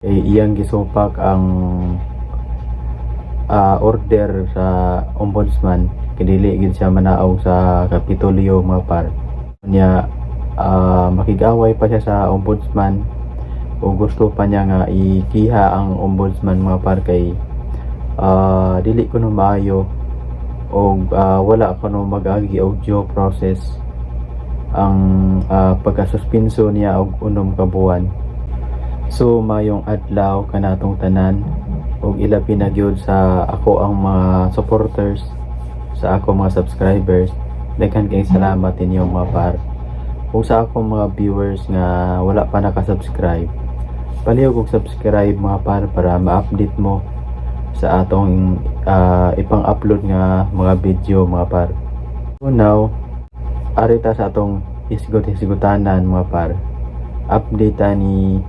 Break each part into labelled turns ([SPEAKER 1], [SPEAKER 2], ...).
[SPEAKER 1] kay iyang gisupak ang ah, order sa ombudsman. Kadili gid siya manaog sa kapitolyo mga par. Niya ah, makigaway pa siya sa ombudsman. O gusto pa niya nga ikiha ang ombudsman mga par kay ah, dili ko no maayo. O ah, wala ko no mag-agi og due process ang ah, pagkasuspenso niya og unom ka buwan So mayong adlaw kanatong tanan ug ilabi na gyud sa ako ang mga supporters sa ako mga subscribers. Daghan kay salamat ninyo mga par. Kung sa akong mga viewers nga wala pa nakasubscribe palihog og subscribe mga par para ma-update mo sa atong ah, ipang-upload nga mga video mga par. So now arita sa atong isgot-isgotanan mga par. Update ni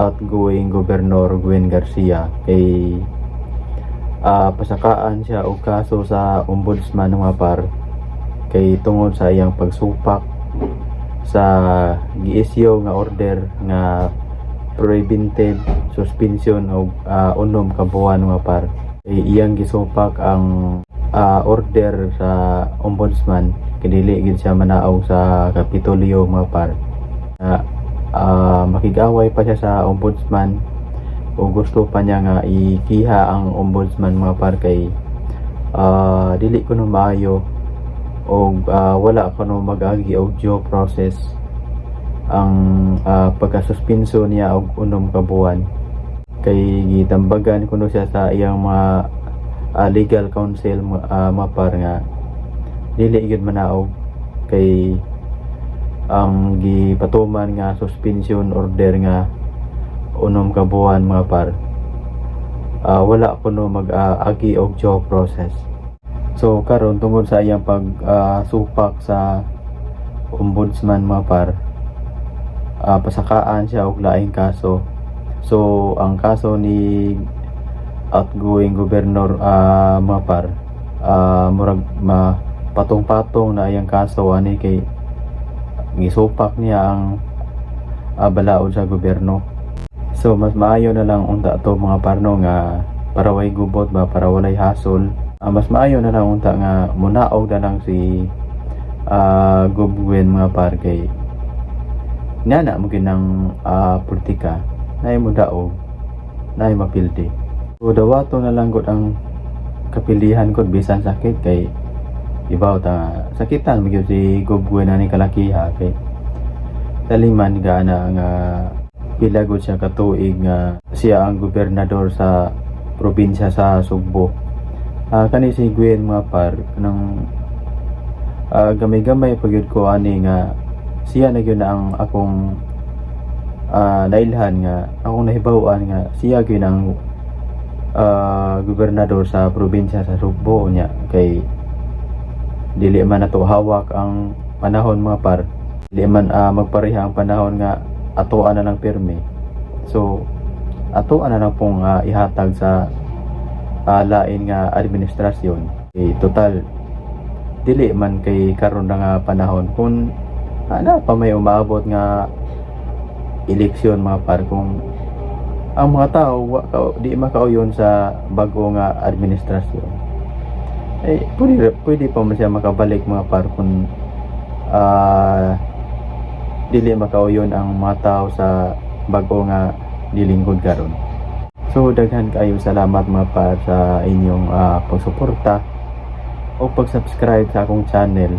[SPEAKER 1] outgoing Governor Gwen Garcia kay ah, pasakaan siya og kaso sa ombudsman mga par kay tungod sa iyang pagsupak sa giisyo nga order nga preventive suspension og ah, unom ka buwan mga par. Kay iyang gisupak ang ah, order sa ombudsman kay dili gid siya manaog sa kapitolyo mga par. Ah, ah, makigaway pa siya sa ombudsman. O gusto pa niya nga ikiha ang ombudsman mga par kay ah, dili ko no maayo. O ah, wala ko no mag-agi og due process ang ah, pagkasuspenso niya og unom ka buwan. Kay gitambagan kuno siya sa iyang mga ah, legal counsel uh, mga par nga. Dili gyud manaog kay ang gipatuman nga suspension order nga unom ka buwan mga par. Ah, wala ko no mag-agi og due process. So karon tungod sa iyang pag ah, supak sa ombudsman mga par ah, pasakaan siya og laing kaso. So ang kaso ni outgoing governor ah, mga par ah, murag ma patong-patong na iyang kaso ani kay gisupak niya ang ah, balaod sa gobyerno. So mas maayo na lang unta to mga parno nga para gubot ba para walay hasol. Ah, mas maayo na lang unta nga munaog na lang si uh, Gubwen mga par kay nga na mo ginang ah, politika. Na mo daog na mapildi. So dawato na lang gud ang kapilihan ko bisan sakit kay ibaw ta sakitan magyud si Gubwen na ni kalakiha kay taliman gana nga pila gud siya katuig nga siya ang gobernador sa probinsya sa Sugbo. Ah, kani si Gwen mga par kanang ah, gamay-gamay pagyud ko ani nga siya na na ang akong ah, nailhan nga akong nahibaw-an nga siya gyud ang ah, gobernador sa probinsya sa Sugbo niya kay dili man nato hawak ang panahon mga par. Dili man ah, magpareha ang panahon nga atoan na ng pirmi. So atoan na lang pong ah, ihatag sa ah, lain nga administrasyon. Eh, total dili man kay karon na nga panahon. Kung ana pa may umabot nga eleksyon mga par kung ang mga tao di makauyon sa bago nga administrasyon eh pwede, pwede pa man siya makabalik mga par kung ah, dili makauyon ang mga tao sa bago nga nilingkod karon. So daghan kayo salamat mga pa sa inyong ah, pagsuporta o pag-subscribe sa akong channel